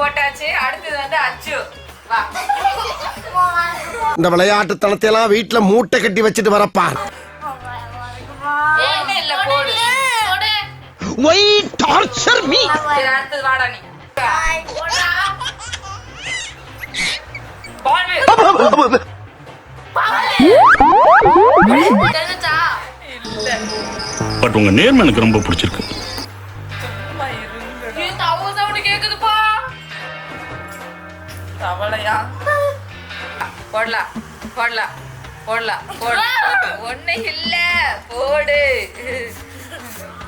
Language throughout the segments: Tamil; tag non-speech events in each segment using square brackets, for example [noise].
போட்டாச்சு. அடுத்தது வந்து அச்சு. வா. இந்த விளையாட்டு தளத்தையெல்லாம் வீட்டுல மூட்டை கட்டி வச்சுட்டு போடு. ஒய் டார்ச்சர் மீ அடுத்தது வாடா நீ. பட் உங்க நேர்மை எனக்கு ரொம்ப பிடிச்சிருக்கு. தவளையா போடலாம் போடலாம் போடலாம் போடு ஒண்ணு இல்ல போடு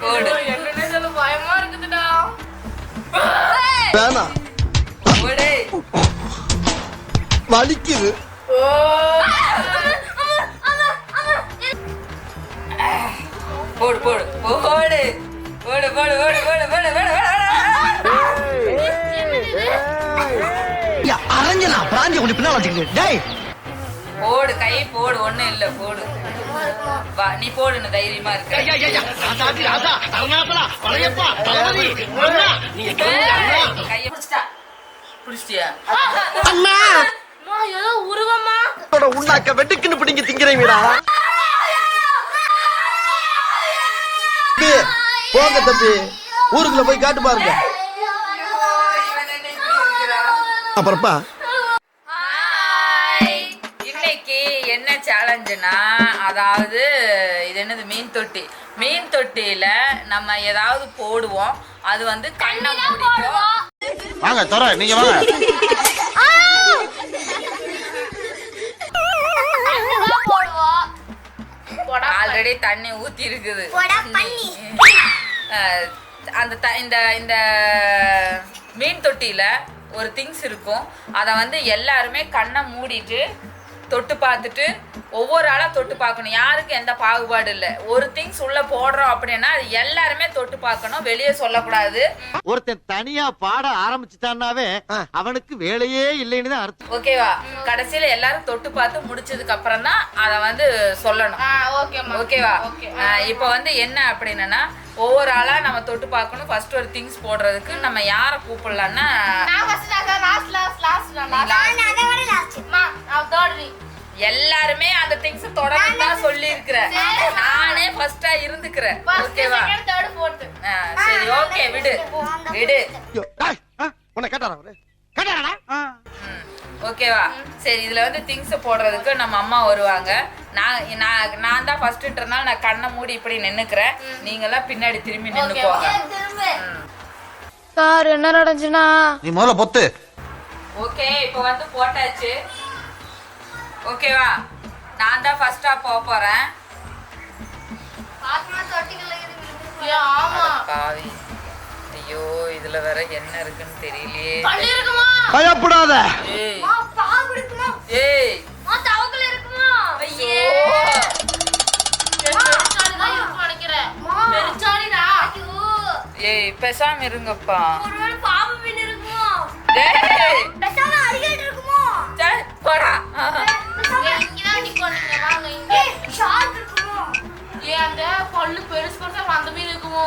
போடு என்னன்னே சொல்ல பயமா இருக்குதுடா வேணாம் போடு வலிக்குது போடு போடு போடு போடு போடு போடு போடு போடு போடு அரஞ்சனா பிராஞ்சி கொண்டு பின்னால வச்சுக்கிட்டு. டேய். போடு கை போடு ஒண்ணு இல்ல போடு. வா நீ போடுன்னு தைரியமா இருக்க. கைய பிடிச்சிட்டா? பிடிச்சிட்டியா? அம்மா ஏதோ உருவமா? உண்ணாக்க வெட்டுக்குன்னு பிடிங்க திங்கிறீங்கடா தம்பி, போங்க தம்பி. ஊருக்குள்ள போய் காட்டு பாருங்க. அப்புறப்பா இன்னைக்கு என்ன சேலஞ்சுனா அதாவது இது என்னது மீன் தொட்டி. மீன் தொட்டியில நம்ம ஏதாவது போடுவோம். அது வந்து கண்ணை பிடிக்கும் வாங்க தர நீங்க வாங்க. ஆல்ரெடி தண்ணி ஊத்தி இருக்குது அந்த த- இந்த இந்த மீன் தொட்டியில ஒரு திங்ஸ் இருக்கும். அதை வந்து எல்லாருமே கண்ணை மூடிட்டு தொட்டு பார்த்துட்டு ஒவ்வொரு ஆளா தொட்டு பார்க்கணும். யாருக்கு எந்த பாகுபாடு இல்லை. ஒரு திங்ஸ் உள்ள போடுறோம் அப்படின்னா அது எல்லாருமே தொட்டு பார்க்கணும். வெளியே சொல்லக்கூடாது. ஒருத்தன் தனியா பாட ஆரம்பிச்சுட்டான்னாவே அவனுக்கு வேலையே இல்லைன்னு தான் அர்த்தம். ஓகேவா கடைசியில எல்லாரும் தொட்டு பார்த்து முடிச்சதுக்கு அப்புறம் தான் அதை வந்து சொல்லணும். ஓகேம்மா ஓகேவா ஓகே ஆஹ் இப்போ வந்து என்ன அப்படின்னா ஓவராலா நம்ம தொட்டு பார்க்கணும். ஃபர்ஸ்ட் ஒரு திங்ஸ் போடுறதுக்கு நம்ம யாரை கூப்பிடலான்னா எல்லாருமே அந்த திங்ஸ் தொடர்ந்து தான் சொல்லி இருக்கிறேன் நானே ஃபர்ஸ்டா இருந்துக்கிறேன். ஓகேவா? சரி ஓகே விடு. விடு. உன்னை கேட்டாரா கேட்டாரா? ஓகேவா சரி இதுல வந்து திங்ஸ் போடுறதுக்கு நம்ம அம்மா வருவாங்க. நான் நான் நான் தான் ஃபர்ஸ்ட்ன்றனால நான் கண்ணை மூடி இப்படி நின்னுக்கிறேன். நீங்க எல்லாம் பின்னாடி திரும்பி நின்னுக்கோங்க. ம். சார் என்ன நடந்துச்சுன்னா? நீ முதல்ல பொத்து. ஓகே இப்போ வந்து போட்டாச்சு. ஓகேவா நான் தான் ஃபர்ஸ்டா போக போறேன். ஆமா பாவி. ஐயோ இதுல வேற என்ன இருக்குன்னு தெரியலையே. பயப்படாத. ஏய். ஏய். பேசாம இருங்கப்பா. ஒருவேளை பாம்பு மீன் இருக்குமா? டேய் பெசாம அடிக்கடி இருக்குமா? சே, போடா. இங்கதான் நிக்கோம் நீங்க வாங்க இங்க. ஷார்க் இருக்குமா? ஏ அந்த பல்லு பெருசு பெருசா அந்த மீன் இருக்குமோ?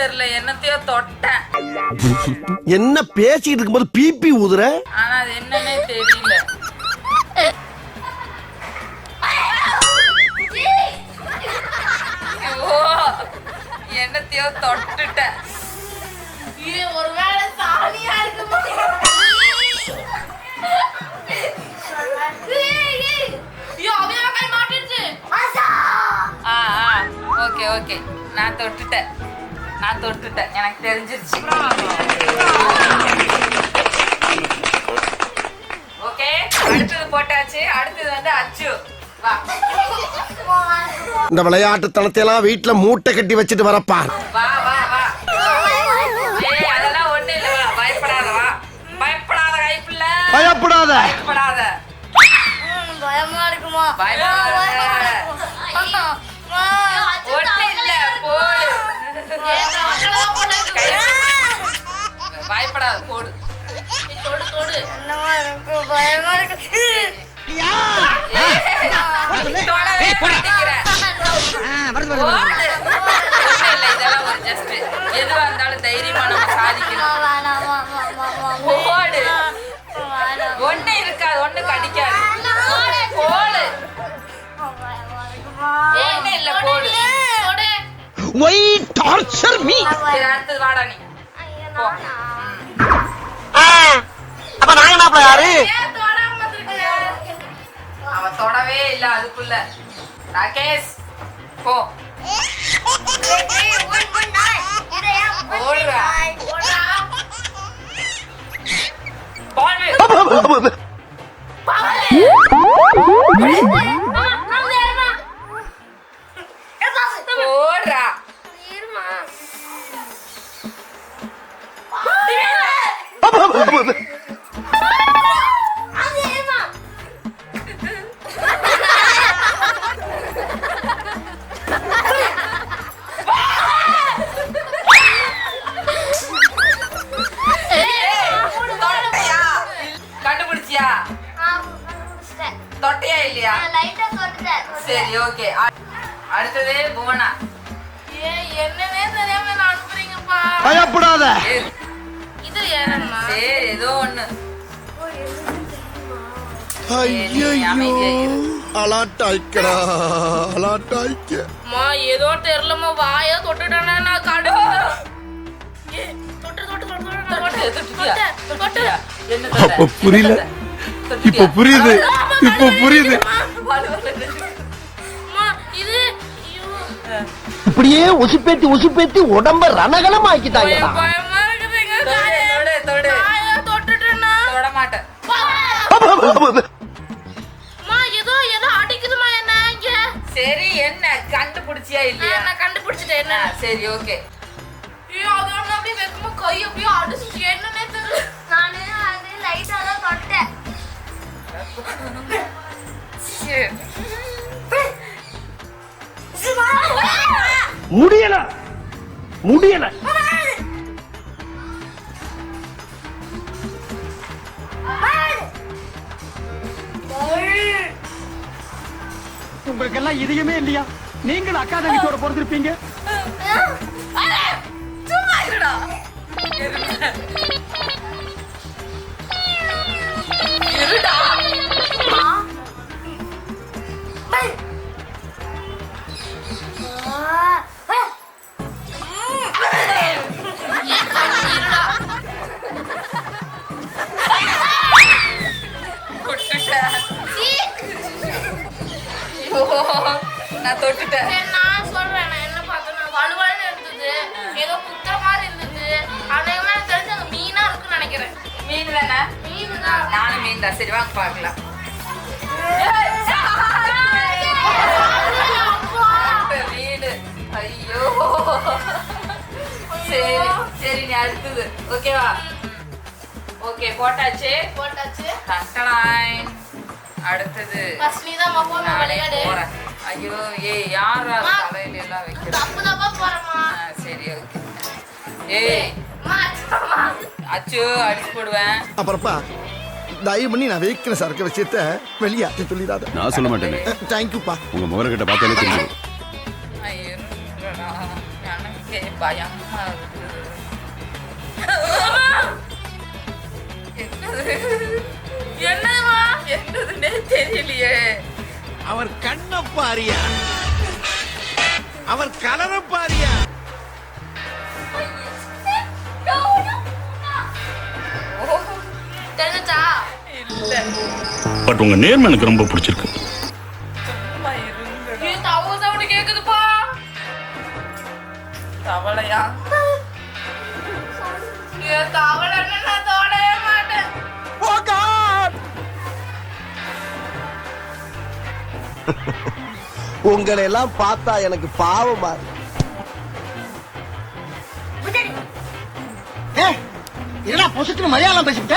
தெரியல என்னத்தையோ தொட்டேன். என்ன பேசிட்டு இருக்கும்போது பிபி ஊதுற? ஆனா அது என்னன்னே தெரியல. ஓ என்னத்தையோ தொட்டுட்டேன். இது ஒருவேளை சாமியா ஓகே ஓகே. நான் தொட்டுட்டேன். நான் தொட்டுட்டேன். எனக்கு தெரிஞ்சிருச்சு. ஓகே அடுத்தது போட்டாச்சு. அடுத்தது வந்து அச்சு. வா. இந்த விளையாட்டு தளத்தையெல்லாம் வீட்டுல மூட்டை கட்டி வச்சுட்டு வரப்பார் வா வா வா. ஏய் அதெல்லாம் ஒண்ணு இல்ல. வா பயப்படாத வா. பயப்படாத பயப்படாத. பயப்படாத. பயமா இருக்குமா? பயப்படாத. போடு. தொடு தொடு. பயமா இருக்கு. இதெல்லாம் ஒரு just. எதுவா இருந்தாலும் தைரியமா நம்ம சாதிக்கணும். ஒண்ணு இருக்காது ஒண்ணு கடிக்காது. போடு ஒண்ணு இல்ல போடு. தொடு ஒய் டார்ச்சர் மீ அடுத்தது வாடா நீ. அப்ப நாங்க யாரு? அவ தொடவே இல்ல அதுக்குள்ள. ராகேஷ் போ. போடுறா போடா பால் அலாட்டாய்க்கடா அலாட்டாய்க்க. அம்மா ஏதோ தெரியலம்மா வாய தொட்டுட்டானா நான் கடு? அப்ப புரியல. தொட்டுட்டியா? புரியுது. இப்ப புரியுது. அம்மா இது ஐயோ. இப்படியே உசுப்பேத்தி உசுப்பேத்தி உடம்ப ரணகலம் தொட்டுட்டேனா? தொட மாட்டேன். சரி என்ன? கண்டுபிடிச்சியா இல்லையா? நான் கண்டுபிடிச்சிட்டேன். என்ன சரி ஓகே. ஐயோ அது ஒண்ணு அப்படியே வைக்கும்போது கை அப்படியே அடிச்சிச்சு. என்னன்னே தெரியல. நானு அது லைட்டா தான் தொட்டேன். முடியல. முடியல. உங்களுக்கெல்லாம் இதயமே இல்லையா நீங்களும் அகாதமிக்கோட பொறுத்திருப்பீங்க சும்மா இருடா சரி வாங்க பார்க்கலாம். வீடு. ஐயோ. சரி சரி நீ அடுத்தது. ஓகேவா ஓகே போட்டாச்சு? போட்டாச்சு. அடுத்தது. ஃபர்ஸ்ட் நீ தான் விளையாடு. ஐயோ ஏய் யாரா தலையில எல்லாம் வைக்கிறது? தப்பு தப்பா போறமா ஆ, சரி ஓகே ஏய் அச்சு அடிச்சு போடுவேன். அப்புறப்பா தயவு பண்ணி நான் வைக்கிற சரக்கு விஷயத்த வெளியாட்டி சொல்லிடாத. நான் சொல்ல மாட்டேனே. தேங்க்யூப்பா உங்க முகரக்கிட்ட பார்த்தாலே தெரியும். எனக்கே பயமா என்னதுன்னே தெரியலையே. அவர் கண்ண பாரியா. அவர் கலர பாரியா. பட் உங்க நேர்மை எனக்கு ரொம்ப பிடிச்சிருக்கு. மாட்டேன். உங்களை எல்லாம் பார்த்தா எனக்கு பாவமா இருக்கு. என்னடா பொசுக்கு மலையாளம் பேசிவிட்ட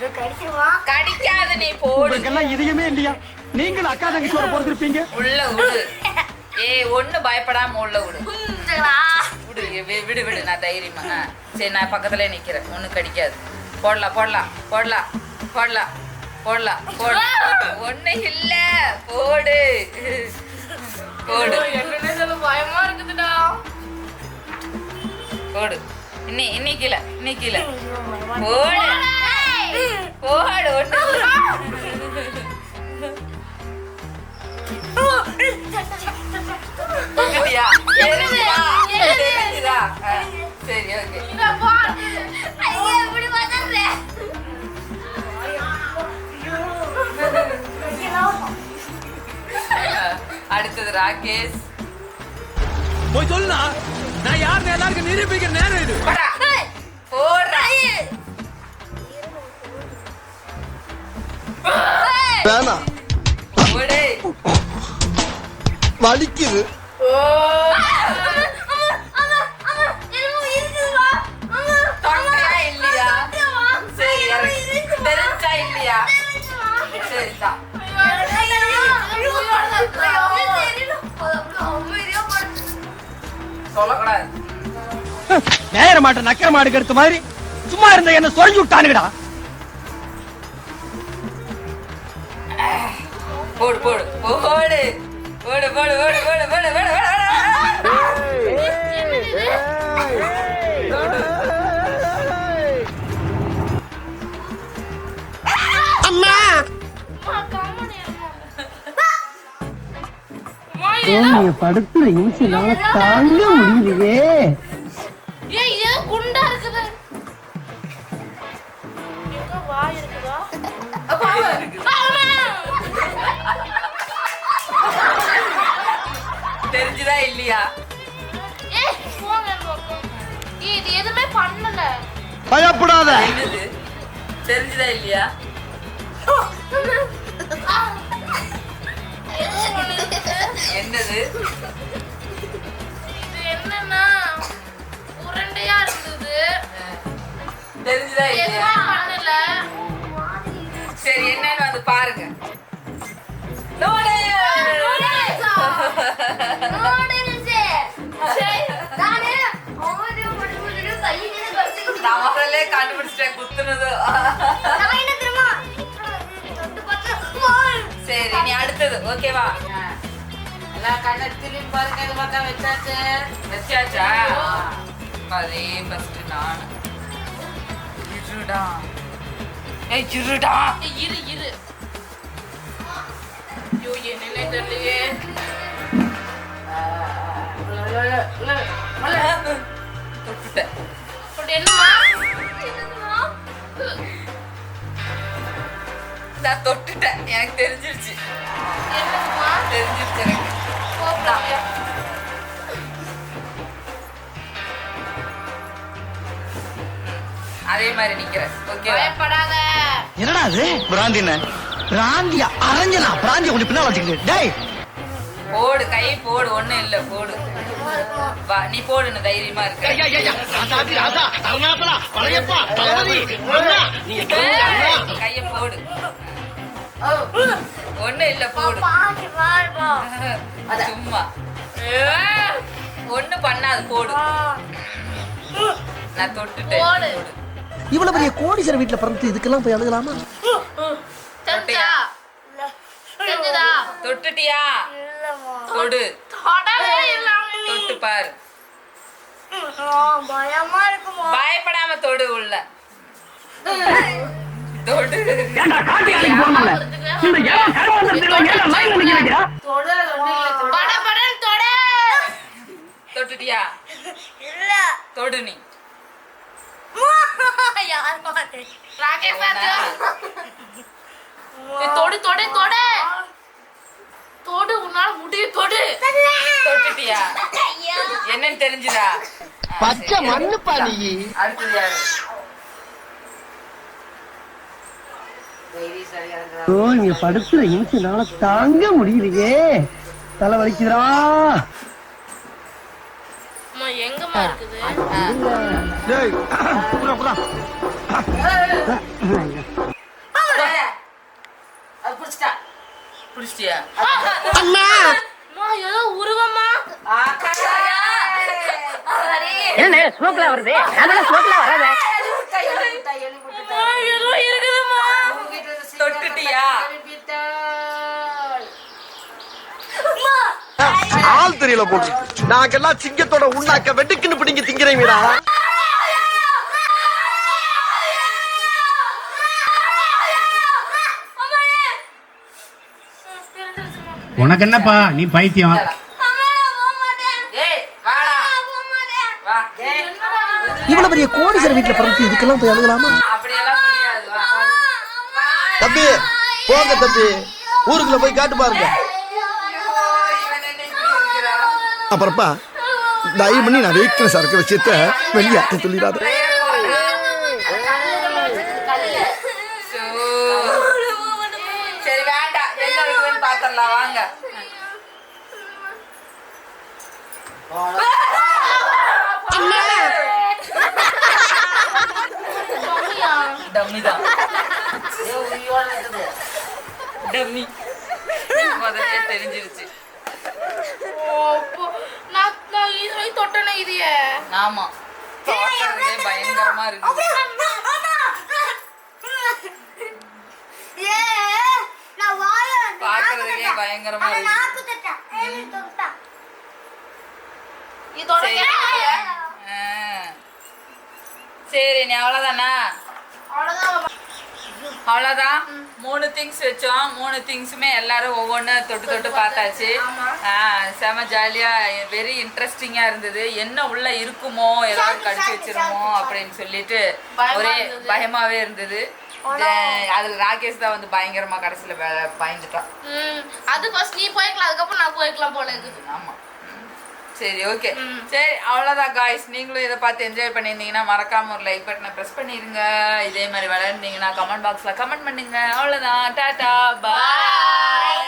கடிக்காது நீ போடு. உங்களுக்கெல்லாம் இதயமே இல்லையா? நீங்களும் அக்கா தங்கச்சியோட பொறுத்திருப்பீங்க. உள்ள விடு. ஏய் ஒண்ணு பயப்படாம உள்ள விடு. விடு வி- விடு விடு நான் தைரியமா சரி நான் பக்கத்துல நிக்கிறேன். ஒண்ணும் கடிக்காது. போடலாம் போடலாம் போடலாம் போடலாம் போடலாம் போடு ஒண்ணு இல்ல. போடு. போடு. என்னன்னே சொல்ல பயமா இருக்குதுடா. போடு. இன்னி இன்னி கீழே இன்னி கீழே. போடு. ஓடு ஓடு சரி ஓகே. அடுத்தது ராகேஷ். போய் சொல்லுனா நான் யாருன்னு எல்லாருக்கும் நிரூபிக்கிற நேரம் இது. போடுறேன் சரிதான். வலிக்குது நேர மாட்ட நக்கர மாடு எடுத்த மாதிரி சும்மா இருந்த என்ன சொரிஞ்சு விட்டானுங்கடா போடு போடு போடு போடு போடு போடு போடு போடு போடு போடு போடு அம்மா படுத்து இன்சினால தாங்க முடியலையே ஏய், ஏன் குண்டா இருக்குது? எங்க வாய் இருக்குதா? தெரிஞ்சுதா இல்லையா? இது எதுவுமே பண்ணல. பயப்படாத. என்னது? தெரிஞ்சுதா இல்லையா? என்னது? இது என்னன்னா உருண்டையா இருந்தது. தெரிஞ்சுதா இல்லையா? பண்ணல. சரி என்னன்னு வந்து பாருங்க. முதல்ல கண்டுபிடிச்சிட்டேன் குத்துனது. சரி நீ அடுத்தது. ஓகேவா எல்லா கண்ணத்திலையும் பாருங்க இது பக்கம் வச்சாச்சு. வச்சாச்சா? அதே ஃபர்ஸ்ட் நான். இருடா. ஏய் இருடா. ஏய், இரு இரு. ஐயோ என்னன்னே தெரியலையே [laughs] தொட்டுட்டேன். அப்படி நான் தொட்டுட்டேன். எனக்கு தெரிஞ்சிருச்சு. தெரிஞ்சிருச்சு எனக்கு. போகலாம் அதே மாதிரி நிக்கிறேன். ஓகே பயப்படாத. என்னடா அது பிராந்தின பிராந்தியா அரஞ்சனா? பிராந்திய கொண்டு பின்னால வச்சுக்கிட்டு டேய். போடு கை போடு ஒண்ணும் இல்ல போடு. வா நீ போடுன்னு தைரியமா இருக்க. கைய போடு. ஒண்ணும் இல்ல போடு. சும்மா. ஒண்ணு பண்ணாது போடு. நான் தொட்டுட்டேன். போடு. போடு இவ்வளவு பெரிய கோடீஸ்வரர் வீட்டுல பிறந்து இதுக்கெல்லாம் போய் அழுகலாமா? தொட்டுட்டியா? தொடு. தொடவே இல்லாம நீ தொட்டு பாரு. பயமா இருக்குமா? பயப்படாம தொடு உள்ள. தொடு. தொட தொட்டுட்டியா? இல்ல. தொடு நீ. தொடு தொடு தொடு. தொடு உன்னால முடியும் தொடு. தொட்டுட்டியா? என்னன்னு தெரிஞ்சுதா? பச்சை சரி. மண்ணுப்பா நீ அடுத்தது யாரு? ஓ படுத்துற இன்சுனால தாங்க முடியலையே. தலை வலிக்குதுடா. அம்மா எங்கம்மா இருக்குது? டேய் புடா புடா அது புடிச்சிட்டா அம்மா. ஏதோ உருவமா? என்ன ஸ்மோக்ல வருது. அதெல்லாம் ஸ்மோக்ல வராத. ஏதோ தொட்டுட்டியா? ஆள் தெரியல போட்டு நாங்கெல்லாம் சிங்கத்தோட உண்ணாக்க வெட்டுக்குன்னு பிடிங்க திங்கிறீங்களா உனக்கு என்னப்பா நீ பைத்தியம். இவ்வளவு பெரிய கோடீஸ்வரர் வீட்டுல பிறந்து இதுக்கெல்லாம் போய் அழுகலாமா? தம்பி போங்க தம்பி. ஊருக்குள்ள போய் காட்டு பாருங்க? அப்புறப்பா தயவு பண்ணி நான் வைக்கிற சரக்கு விஷயத்த வெளியாட்ட சொல்லிடாத. பாத்திரலாம் வாங்க. டம்மி தான். டம்மி. முதல்ல தெரிஞ்சிருச்சு. அப்போ, நான் தொட்டனே இதையே. ஆமா. பயங்கரமா இருக்கு ஏ நான் வாய பார்க்கறதுக்கே பயங்கரமா அவன் இருக்கு நாக்கு தட்டான் ஏய் தொட்டான் இது தொட சரி. நீ அவ்வளோதானா அவ்வளவுதான் அவ்வளோதான் மூணு திங்ஸ் வச்சோம் மூணு திங்ஸுமே எல்லாரும் ஒவ்வொன்று தொட்டு தொட்டு பார்த்தாச்சு செம ஜாலியாக வெரி இன்ட்ரெஸ்டிங்காக இருந்தது என்ன உள்ள இருக்குமோ ஏதாவது கடிச்சு வச்சிருமோ அப்படின்னு சொல்லிட்டு ஒரே. பயமாவே இருந்தது அதுல ராகேஷ் தான் வந்து பயங்கரமா கடைசியில ப- பயந்துட்டான் அது ஃபர்ஸ்ட் நீ போய்க்கலாம் அதுக்கப்புறம் நான் போய்க்கலாம் போல இருக்குது. ஆமா. சரி ஓகே. சரி அவ்வளோதான் காய்ஸ் நீங்களும் இதை பார்த்து என்ஜாய் பண்ணியிருந்தீங்கன்னா மறக்காம ஒரு லைக் பட்டனை ப்ரெஸ் பண்ணிருங்க. இதே மாதிரி விளையாடுனீங்கன்னா கமெண்ட் பாக்ஸில் கமெண்ட் பண்ணுங்க. அவ்வளோதான் டாடா பாய்